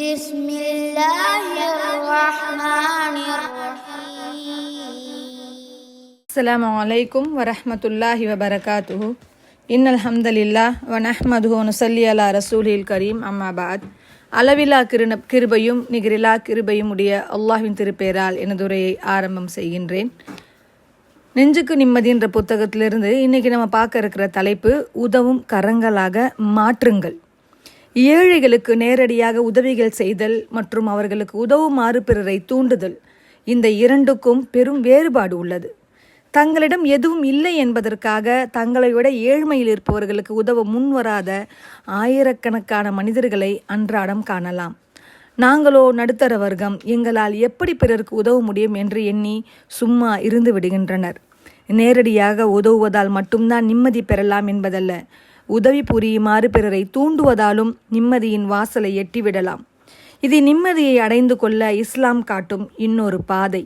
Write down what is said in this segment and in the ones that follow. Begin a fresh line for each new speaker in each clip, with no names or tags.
بسم الله الرحمن الرحيم
அஸ்ஸலாமு அலைக்கும் வரஹ்மத்துல்லாஹி வபரகாத்துஹு இன்னல் ஹம்தலில்லாஹ் வனஹ்மதுஹு நுசல்லி அலா ரசூலில் கரீம் அம்மா பாத் அளவிலா கிருண கிருபையும் நிகரிலா கிருபையும் உடைய அல்லாஹ்வின் திருப்பேரால் எனது உரையை ஆரம்பம் செய்கின்றேன் நெஞ்சுக்கு நிம்மதி என்ற புத்தகத்திலிருந்து இன்னைக்கு நம்ம பார்க்க இருக்கிற தலைப்பு உதவும் கரங்களாக மாற்றுங்கள் ஏழைகளுக்கு நேரடியாக உதவிகள் செய்தல் மற்றும் அவர்களுக்கு உதவுமாறு பிறரை தூண்டுதல். இந்த இரண்டுக்கும் பெரும் வேறுபாடு உள்ளது. தங்களிடம் எதுவும் இல்லை என்பதற்காக தங்களை விட ஏழ்மையில் இருப்பவர்களுக்கு உதவ முன்வராத ஆயிரக்கணக்கான மனிதர்களை அன்றாடம் காணலாம். நாங்களோ நடுத்தர வர்க்கம் எங்களால் எப்படி பிறருக்கு உதவ முடியும் என்று எண்ணி சும்மா இருந்து விடுகின்றனர். நேரடியாக உதவுவதால் மட்டும்தான் நிம்மதி பெறலாம் என்பதல்ல. உதவி புரியுமாறு பிறரை தூண்டுவதாலும் நிம்மதியின் வாசலை எட்டிவிடலாம். இது நிம்மதியை அடைந்து கொள்ள இஸ்லாம் காட்டும் இன்னொரு பாதை.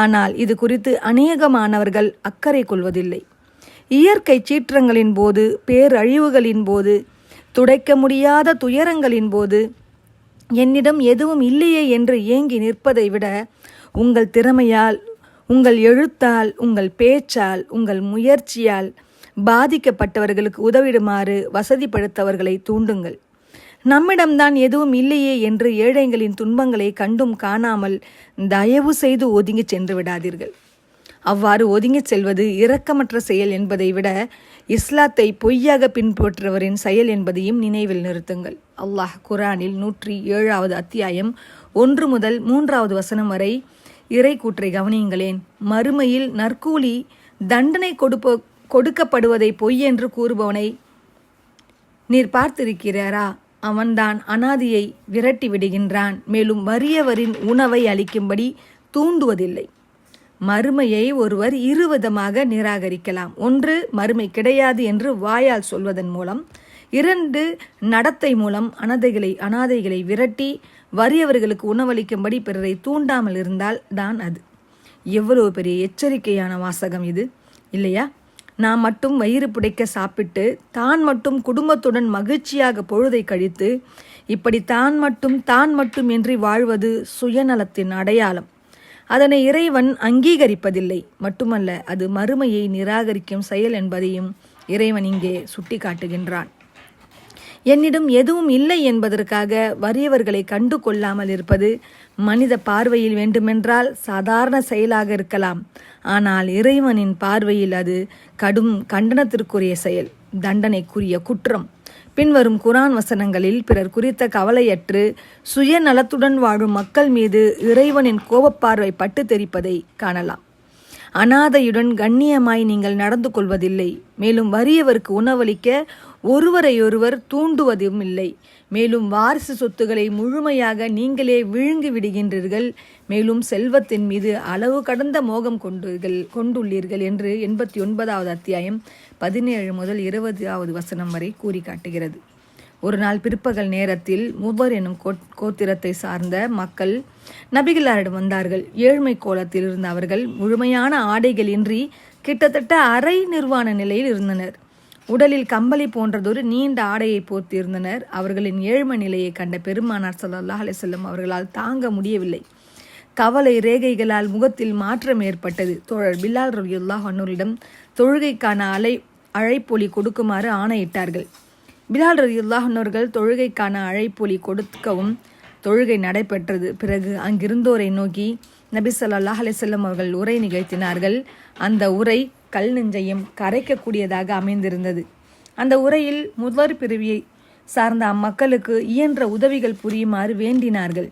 ஆனால் இது குறித்து அநேகமானவர்கள் அக்கறை கொள்வதில்லை. இயற்கை சீற்றங்களின் போது பேரழிவுகளின் போது துடைக்க முடியாத துயரங்களின் போது என்னிடம் எதுவும் இல்லையே என்று ஏங்கி நிற்பதை விட உங்கள் திறமையால் உங்கள் எழுத்தால் உங்கள் பேச்சால் உங்கள் முயற்சியால் பாதிக்கப்பட்டவர்களுக்கு உதவிடுமாறு வசதிப்படுத்தவர்களை தூண்டுங்கள். நம்மிடம்தான் எதுவும் இல்லையே என்று ஏழைகளின் துன்பங்களை கண்டும் காணாமல் தயவு செய்து ஒதுங்கிச் சென்று விடாதீர்கள். அவ்வாறு ஒதுங்கிச் செல்வது இரக்கமற்ற செயல் என்பதை விட இஸ்லாத்தை பொய்யாக பின்பற்றுவரின் செயல் என்பதையும் நினைவில் நிறுத்துங்கள். அல்லாஹ் குரானில் நூற்றி ஏழாவது அத்தியாயம் ஒன்று முதல் மூன்றாவது வசனம் வரை இறை கூற்றை கவனியுங்களேன். மறுமையில் நற்கூலி தண்டனை கொடுப்ப கொடுக்கப்படுவதை பொய் என்று கூறுபவனை நீர் பார்த்திருக்கிறாரா? அவன்தான் அனாதியை விரட்டி விடுகின்றான். மேலும் வறியவரின் உணவை அளிக்கும்படி தூண்டுவதில்லை. மறுமையை ஒருவர் இருவிதமாக நிராகரிக்கலாம். ஒன்று மறுமை கிடையாது என்று வாயால் சொல்வதன் மூலம். இரண்டு நடத்தை மூலம் அனாதைகளை அனாதைகளை விரட்டி வறியவர்களுக்கு உணவளிக்கும்படி பிறரை தூண்டாமல் இருந்தால் தான் அது. எவ்வளவு பெரிய எச்சரிக்கையான வாசகம் இது. இல்லையா? நான் மட்டும் வயிறு புடைக்க சாப்பிட்டு தான் மட்டும் குடும்பத்துடன் மகிழ்ச்சியாக பொழுதை கழித்து இப்படி தான் மட்டும் தான் மட்டும் என்று வாழ்வது சுயநலத்தின் அடையாளம். அதனை இறைவன் அங்கீகரிப்பதில்லை. மட்டுமல்ல அது மறுமையை நிராகரிக்கும் செயல் என்பதையும் இறைவன் இங்கே சுட்டி காட்டுகின்றான் என்னிடம் எதுவும் இல்லை என்பதற்காக வறியவர்களை கண்டு கொள்ளாமல் இருப்பது மனித பார்வையில் வேண்டுமென்றால் சாதாரண செயலாக இருக்கலாம். ஆனால் இறைவனின் பார்வையில் அது கடும் கண்டனத்திற்குரிய செயல் தண்டனைக்குரிய குற்றம். பின்வரும் குரான் வசனங்களில் பிறர் குறித்த கவலையற்று சுயநலத்துடன் வாழும் மக்கள் மீது இறைவனின் கோபப்பார்வை பட்டு தெரிப்பதை காணலாம். அனாதையுடன் கண்ணியமாய் நீங்கள் நடந்து கொள்வதில்லை மேலும் வறியவருக்கு உணவளிக்க ஒருவரையொருவர் தூண்டுவதும் இல்லை. மேலும் வாரிசு சொத்துக்களை முழுமையாக நீங்களே விழுங்கி விடுகின்றீர்கள். மேலும் செல்வத்தின் மீது அளவு கடந்த மோகம் கொண்டீர்கள் கொண்டுள்ளீர்கள் என்று எண்பத்தி ஒன்பதாவது அத்தியாயம் பதினேழு முதல் இருபதாவது வசனம் வரை கூறி காட்டுகிறது ஒரு நாள் பிற்பகல் நேரத்தில் மூவர் எனும் கோத்திரத்தை சார்ந்த மக்கள் நபிகளாரிடம் வந்தார்கள். ஏழ்மை கோலத்தில் இருந்த அவர்கள் முழுமையான ஆடைகள் இன்றி கிட்டத்தட்ட அரை நிர்வாண நிலையில் இருந்தனர். உடலில் கம்பளி போன்றதொரு நீண்ட ஆடையை போர்த்தியிருந்தனர் அவர்களின் ஏழ்மை நிலையை கண்ட பெருமானார் சல்லாஹ் அலிசல்லம் அவர்களால் தாங்க முடியவில்லை. கவலை ரேகைகளால் முகத்தில் மாற்றம் ஏற்பட்டது. தோழர் பில்லால் ரவியுல்லாஹ் அன்னூரிடம் தொழுகைக்கான அலை அழைப்பொலி கொடுக்குமாறு ஆணையிட்டார்கள். பிலால் ரதியுல்லாஹர்கள் தொழுகைக்கான அழைப்பொலி கொடுக்கவும் தொழுகை நடைபெற்றது. பிறகு அங்கிருந்தோரை நோக்கி நபி சொல்லாஹ் அலிசல்லம் அவர்கள் உரை நிகழ்த்தினார்கள். அந்த உரை கல் நெஞ்சையும் கரைக்கக்கூடியதாக அமைந்திருந்தது. அந்த உரையில் முதல் பிரிவியை சார்ந்த அம்மக்களுக்கு இயன்ற உதவிகள் புரியுமாறு வேண்டினார்கள்.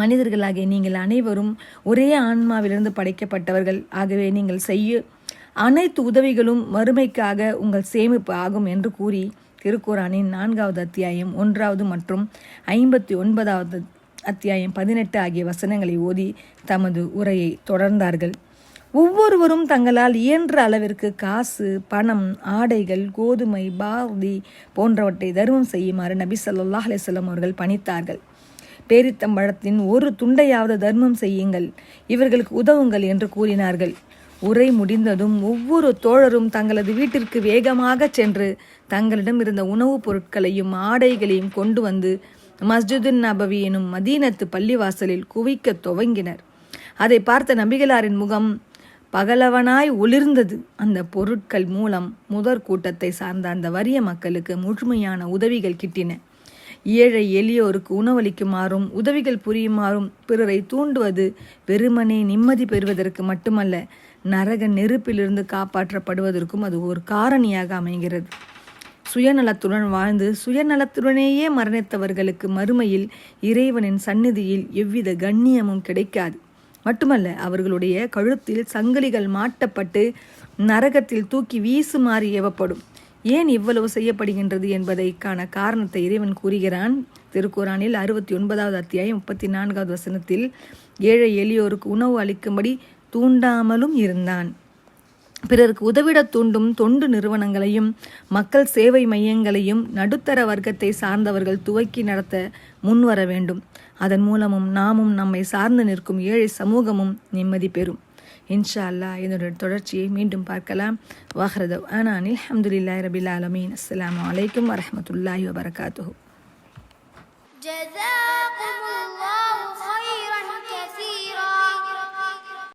மனிதர்களாகிய நீங்கள் அனைவரும் ஒரே ஆன்மாவிலிருந்து படைக்கப்பட்டவர்கள். ஆகவே நீங்கள் செய்ய அனைத்து உதவிகளும் வறுமைக்காக உங்கள் சேமிப்பு ஆகும் என்று கூறி திருக்குறானின் நான்காவது அத்தியாயம் ஒன்றாவது மற்றும் ஐம்பத்தி ஒன்பதாவது அத்தியாயம் பதினெட்டு ஆகிய வசனங்களை ஓதி தமது உரையை தொடர்ந்தார்கள். ஒவ்வொருவரும் தங்களால் இயன்ற அளவிற்கு காசு பணம் ஆடைகள் கோதுமை பாரதி போன்றவற்றை தர்மம் செய்யுமாறு நபி சொல்லாஹ் அலிசல்லம் அவர்கள் பணித்தார்கள். பேரித்தம்பழத்தின் ஒரு துண்டையாவது தர்மம் செய்யுங்கள். இவர்களுக்கு உதவுங்கள் என்று கூறினார்கள். உரை முடிந்ததும் ஒவ்வொரு தோழரும் தங்களது வீட்டிற்கு வேகமாக சென்று தங்களிடம் இருந்த உணவுப் பொருட்களையும் ஆடைகளையும் கொண்டு வந்து மஸ்ஜிதுன் நபவி எனும் மதீனத்து பள்ளிவாசலில் குவிக்க துவங்கினர். அதை பார்த்த நபிகளாரின் முகம் பகலவனாய் ஒளிர்ந்தது. அந்த பொருட்கள் மூலம் முதற் கூட்டத்தை சார்ந்த அந்த வறிய மக்களுக்கு முழுமையான உதவிகள் கிட்டின. ஏழை எளியோருக்கு உணவளிக்குமாறும் உதவிகள் புரியுமாறும் பிறரை தூண்டுவது வெறுமனே நிம்மதி பெறுவதற்கு மட்டுமல்ல நரக நெருப்பிலிருந்து காப்பாற்றப்படுவதற்கும் அது ஒரு காரணியாக அமைகிறது. சுயநலத்துடன் வாழ்ந்து சுயநலத்துடனேயே மரணித்தவர்களுக்கு மறுமையில் இறைவனின் சந்நிதியில் எவ்வித கண்ணியமும் கிடைக்காது. மட்டுமல்ல அவர்களுடைய கழுத்தில் சங்கிலிகள் மாட்டப்பட்டு நரகத்தில் தூக்கி வீசுமாறு ஏவப்படும். ஏன் இவ்வளவு செய்யப்படுகின்றது என்பதைக்கான காரணத்தை இறைவன் கூறுகிறான். திருக்குறானில் அறுபத்தி ஒன்பதாவது அத்தியாயம் முப்பத்தி நான்காவது வசனத்தில் ஏழை எளியோருக்கு உணவு அளிக்கும்படி தூண்டாமலும் இருந்தான். பிறருக்கு உதவிட தூண்டும் தொண்டு நிறுவனங்களையும் மக்கள் சேவை மையங்களையும் நடுத்தர வர்க்கத்தை சார்ந்தவர்கள் துவக்கி நடத்த முன்வர வேண்டும். அதன் மூலமும் நாமும் நம்மை சார்ந்து நிற்கும் ஏழை சமூகமும் நிம்மதி பெறும். இன்ஷா அல்லா இதனுடைய தொடர்ச்சியை மீண்டும் பார்க்கலாம். வாஹரதவ் ஆனான். அலமதுல்லாய் ரபில் ஆலமீன். அஸ்லாம் வலைக்கம் வரமத்துல்லாஹி
வபரகாத்து